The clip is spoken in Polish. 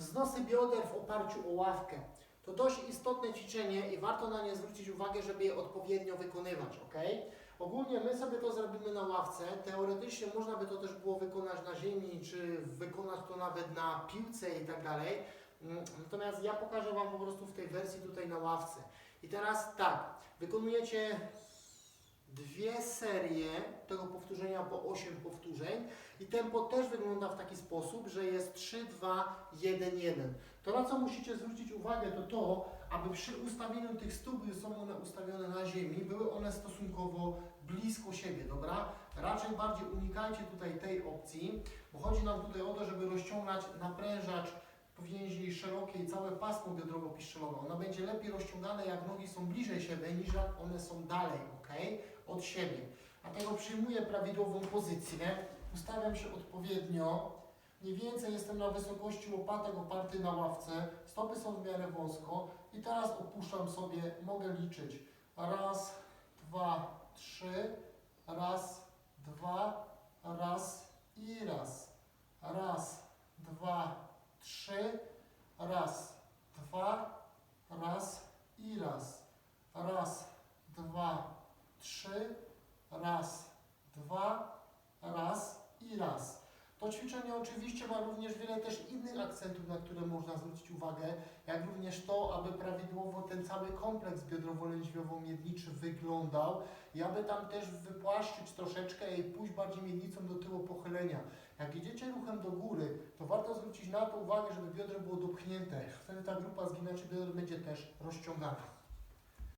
Wznosy bioder w oparciu o ławkę. To dość istotne ćwiczenie i warto na nie zwrócić uwagę, żeby je odpowiednio wykonywać, ok? Ogólnie my sobie to zrobimy na ławce. Teoretycznie można by to też było wykonać na ziemi, czy wykonać to nawet na piłce i tak dalej. Mm, Natomiast ja pokażę Wam po prostu w tej wersji tutaj na ławce. I teraz tak, wykonujecie dwie serie tego powtórzenia po 8 powtórzeń i tempo też wygląda w taki sposób, że jest 3, 2, 1, 1. To na co musicie zwrócić uwagę to to, aby przy ustawieniu tych stóp, gdy są one ustawione na ziemi, były one stosunkowo blisko siebie, dobra? Raczej bardziej unikajcie tutaj tej opcji, bo chodzi nam tutaj o to, żeby rozciągać naprężacz powięzi szerokiej całe pasmo biodrowo-piszczelowe. Ona będzie lepiej rozciągane, jak nogi są bliżej siebie, niż jak one są dalej, ok? Od siebie. Dlatego przyjmuję prawidłową pozycję, ustawiam się odpowiednio, mniej więcej jestem na wysokości łopatek oparty na ławce, stopy są w miarę wąsko. I teraz opuszczam sobie, mogę liczyć. Raz, dwa, trzy, raz, dwa, raz i raz. Raz, dwa, trzy, raz, dwa, raz i raz. Raz, dwa, trzy, raz, dwa, raz. To ćwiczenie oczywiście ma również wiele też innych akcentów, na które można zwrócić uwagę, jak również to, aby prawidłowo ten cały kompleks biodrowo-lędźwiowo-miedniczy wyglądał i aby tam też wypłaszczyć troszeczkę i pójść bardziej miednicą do tyłu pochylenia. Jak idziecie ruchem do góry, to warto zwrócić na to uwagę, żeby biodro było dopchnięte. Wtedy ta grupa zginaczy bioder będzie też rozciągana.